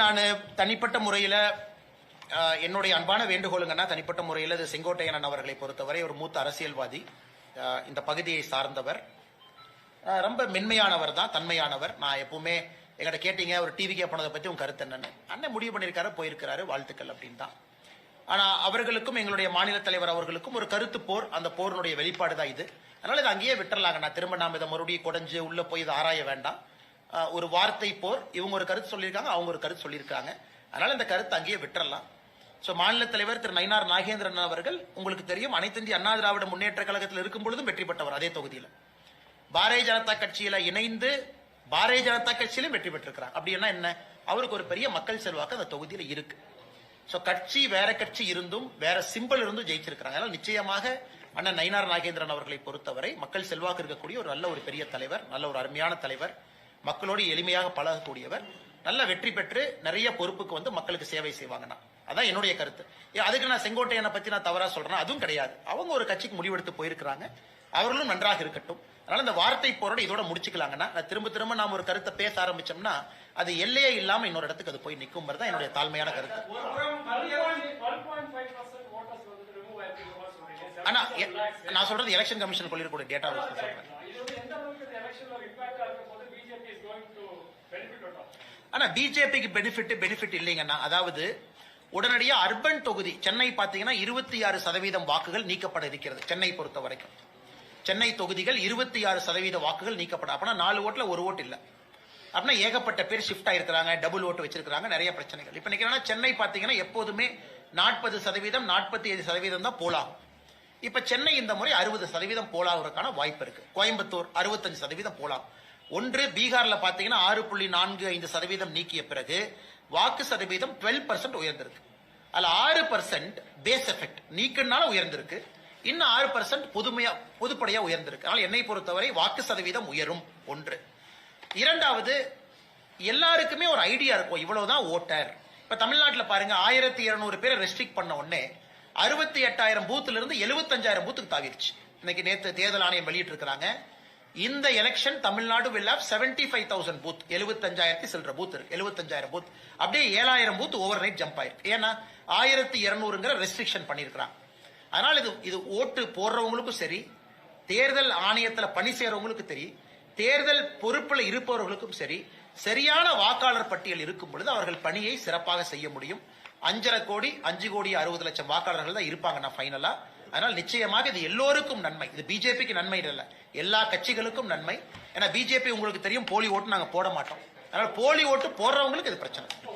நான் தனிப்பட்ட முறையில் என்னுடைய அன்பான வேண்டுகோளுங்கன்னா தனிப்பட்ட முறையில் இது செங்கோட்டையனன் அவர்களை பொறுத்தவரை ஒரு மூத்த அரசியல்வாதி இந்த பகுதியை சார்ந்தவர். ரொம்ப மென்மையானவர் தான் தன்மையானவர். நான் எப்பவுமே எங்கிட்ட கேட்டீங்க ஒரு டிவிக்கே போனதை பற்றி உங்க கருத்து என்னன்னு. அண்ணன் முடிவு பண்ணியிருக்காரு போயிருக்கிறாரு வாழ்த்துக்கள் அப்படின்னு தான். ஆனால் அவர்களுக்கும் எங்களுடைய மாநில தலைவர் அவர்களுக்கும் ஒரு கருத்து போர் அந்த போரினுடைய வெளிப்பாடு தான் இது. அதனால இதை அங்கேயே விட்டுறலாங்க. நான் திரும்ப நாம் இதை மறுபடியும் குடஞ்சு உள்ளே போய் இதை ஆராய வேண்டாம். ஒரு வார்த்தை போர். இவங்க ஒரு கருத்து சொல்லியிருக்காங்க அவங்க ஒரு கருத்து சொல்லியிருக்காங்க அதனால இந்த கருத்து அங்கேயே விட்டுறலாம். ஸோ மாநில தலைவர் திரு நயினார் நாகேந்திரன் அவர்கள் உங்களுக்கு தெரியும் அனைத்து இந்திய அண்ணா திராவிட முன்னேற்ற கழகத்தில் இருக்கும் பொழுதும் வெற்றி பெற்றவர் அதே தொகுதியில். பாரதிய ஜனதா கட்சியில இணைந்து பாரதிய ஜனதா கட்சியிலும் வெற்றி பெற்றிருக்கிறார். அப்படின்னா என்ன? அவருக்கு ஒரு பெரிய மக்கள் செல்வாக்கு அந்த தொகுதியில் இருக்கு. ஸோ கட்சி வேற கட்சி இருந்தும் வேற சிம்பிள் இருந்தும் ஜெயிச்சிருக்கிறாங்க. அதனால நிச்சயமாக அண்ணன் நயினார் நாகேந்திரன் அவர்களை பொறுத்தவரை மக்கள் செல்வாக்கு இருக்கக்கூடிய ஒரு நல்ல ஒரு பெரிய தலைவர் நல்ல ஒரு அருமையான தலைவர். மக்களோடு எளிமையாக பழகக்கூடியவர் நல்ல வெற்றி பெற்று நிறைய பொறுப்புக்கு வந்து மக்களுக்கு சேவை செய்வாங்கண்ணா. அதான் என்னுடைய கருத்து. அதுக்கு நான் செங்கோட்டையனை பத்தி நான் தவறா சொல்றேன். அதுவும் கிடையாது. அவங்க ஒரு கட்சிக்கு முடிவெடுத்து போயிருக்கிறாங்க. அவர்களும் நன்றாக இருக்கட்டும். அதனால இந்த வார்த்தை போரோட இதோட முடிச்சுக்கலாங்கன்னா நான் திரும்ப திரும்ப நாம ஒரு கருத்தை பேச ஆரம்பிச்சோம்னா அது எல்லையே இல்லாம இன்னொரு இடத்துக்கு அது போய் நிற்கும் தான் என்னுடைய தாழ்மையான கருத்து. ஆனா நான் சொல்றது எலெக்ஷன் கமிஷன் கொள்ளிருக்கூடிய டேட்டா சொல்றேன். ஆனா பிஜேபிக்கு பெனிஃபிட் பெனிஃபிட் இல்லைங்கண்ணா அதாவது உடனடியா அர்பன் தொகுதி சென்னை பாத்தீங்கன்னா இருபத்தி ஆறு சதவீதம் வாக்குகள் நீக்கப்பட இருக்கிறது சென்னை பொறுத்த வரைக்கும் சென்னை தொகுதிகள் இருபத்தி ஆறு சதவீத வாக்குகள் நீக்கப்பட அப்படின்னா நாலு ஓட்டுல ஒரு ஓட்டு இல்ல. அப்படின்னா ஏகப்பட்ட பேர் ஷிஃப்ட் ஆயிருக்கிறாங்க டபுள் ஓட்டு வச்சிருக்காங்க நிறைய பிரச்சனைகள். இப்ப நிக்கிறேன்னா சென்னை பாத்தீங்கன்னா எப்போதுமே நாற்பது சதவீதம் நாற்பத்தி ஐந்து சதவீதம் தான் போலாகும். இப்ப சென்னை இந்த முறை அறுபது சதவீதம் போலாகிறதுக்கான வாய்ப்பு இருக்கு. கோயம்புத்தூர் அறுபத்தஞ்சு சதவீதம் போலாகும் ஒன்று பீகார்ல பாத்தீங்கன்னா ஆறு புள்ளி நான்கு ஐந்து சதவீதம் நீக்கிய பிறகு வாக்கு சதவீதம் டுவெல் பர்சன்ட் உயர்ந்திருக்கு. அதுல ஆறு பர்சன்ட் பேஸ் எஃபெக்ட் நீக்கினாலும் உயர்ந்திருக்கு. இன்னும் ஆறு பர்சன்ட் புதுமையா புதுப்படையா உயர்ந்திருக்கு. அதனால என்னை பொறுத்தவரை வாக்கு சதவீதம் உயரும். ஒன்று. இரண்டாவது எல்லாருக்குமே ஒரு ஐடியா இருக்கும். இவ்வளவுதான் ஓட்டர். இப்ப தமிழ்நாட்டில் பாருங்க ஆயிரத்தி இருநூறு பேரை ரெஸ்ட்ரிக்ட் பண்ண உடனே அறுபத்தி எட்டாயிரம் பூத்துல இருந்து எழுபத்தஞ்சாயிரம் பூத்துக்கு தாவிருச்சு இன்னைக்கு நேற்று தேர்தல் ஆணையம் வெளியிட்டு இருக்கிறாங்க இந்த election Tamil Nadu will have seventy five thousand booth எழுபத்தஞ்சாயிரத்தி சில்லற பூத் இருக்கு. எழுபத்தஞ்சாயிரம் பூத் அப்படியே ஏழாயிரம் பூத் ஓவர் நைட் ஜம்ப் ஆயிருக்கு. ஏன்னா ஆயிரத்தி இரநூறுங்கிற ரெஸ்ட்ரிக்ஷன் பண்ணியிருக்கிறாங்க அதனால இது இது ஓட்டு போடுறவங்களுக்கும் சரி தேர்தல் ஆணையத்தில் பணி செய்கிறவங்களுக்கும் சரி தேர்தல் பொறுப்பில் இருப்பவர்களுக்கும் சரி சரியான வாக்காளர் பட்டியல் இருக்கும் பொழுது அவர்கள் பணியை சிறப்பாக செய்ய முடியும். அஞ்சரை கோடி அஞ்சு கோடி அறுபது லட்சம் வாக்காளர்கள் தான் இருப்பாங்க நான் ஃபைனலாக அதனால் நிச்சயமாக இது எல்லோருக்கும் நன்மை. இது பிஜேபிக்கு நன்மை இல்ல. எல்லா கட்சிகளுக்கும் நன்மை. ஏன்னா பிஜேபி உங்களுக்கு தெரியும் போலி ஓட்டு நாங்கள் போட மாட்டோம். அதனால் போலி ஓட்டு போடுறவங்களுக்கு இது பிரச்சனை.